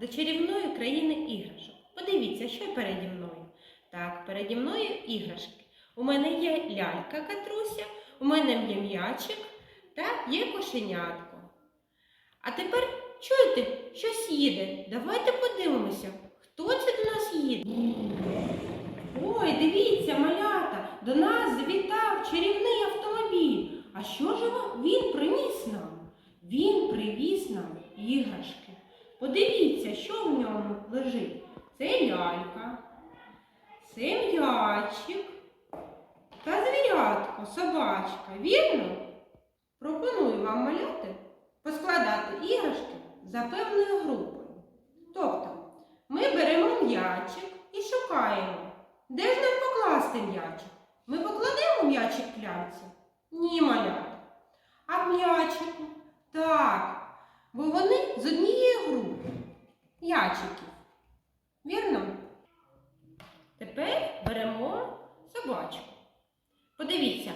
до чарівної країни іграшок. Подивіться, що переді мною. Так, переді мною іграшки. У мене є лялька Катруся, у мене є м'ячик та є кошенятко. А тепер чуєте, щось їде. Давайте подивимося, хто це до нас їде. Ой, дивіться, малята, до нас завітав чарівний автомобіль. А що ж він приніс нам? Він привіз нам іграшки. Подивіться, що в ньому лежить. Це лялька, це м'ячик та звірятко, собачка. Вірно? Пропоную вам маляти поскладати іграшки за певною групою. Тобто, ми беремо м'ячик і шукаємо, де ж нам покласти м'ячик. Ми покладемо м'ячик ляльці? Ні, малята. А м'ячику? Так, бо вони з однієї групи. М'ячиків. Вірно? Тепер беремо собачку. Подивіться,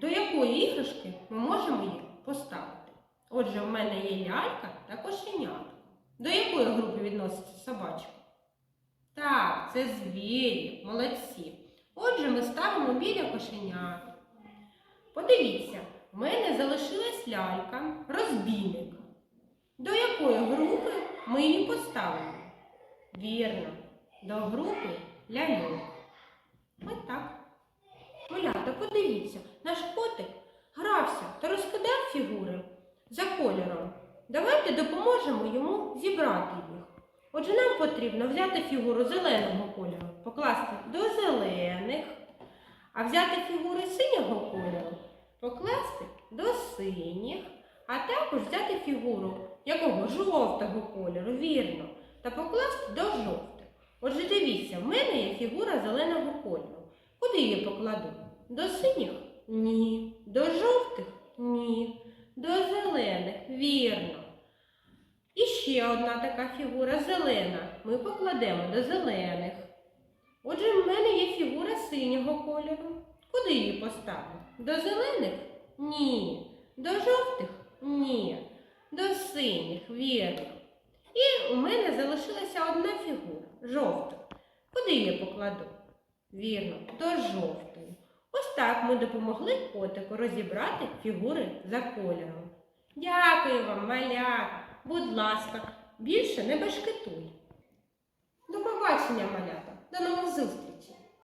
до якої іграшки ми можемо її поставити. Отже, в мене є лялька та кошенятко. До якої групи відноситься собачка? Так, це звірі, молодці. Отже, ми ставимо біля кошенятка. Подивіться, в мене залишилась лялька розбійника. До якої групи ми її поставимо? Вірно, до групи ляльок. Ось так. Малята, подивіться, наш котик грався та розкидав фігури за кольором. Давайте допоможемо йому зібрати їх. Отже, нам потрібно взяти фігуру зеленого кольору, покласти до зелених, а взяти фігури синього кольору, покласти до синіх, а також взяти фігуру якого жовтого кольору, вірно, та покласти до жовтих. Отже, дивіться, в мене є фігура зеленого кольору. Куди її покладу? До синіх? Ні. До жовтих? Ні. До зелених, вірно. І ще одна така фігура зелена. Ми покладемо до зелених. Отже, в мене є фігура синього кольору. Куди її поставимо? До зелених? Ні. До жовтих? Ні. До синіх, вірно. І у мене залишилася одна фігура жовта. Куди її покладу? Вірно, до жовтої. Ось так ми допомогли котику розібрати фігури за кольором. Дякую вам, малята. Будь ласка, більше не бешкетуй. До побачення, малята. До нових зустрічей!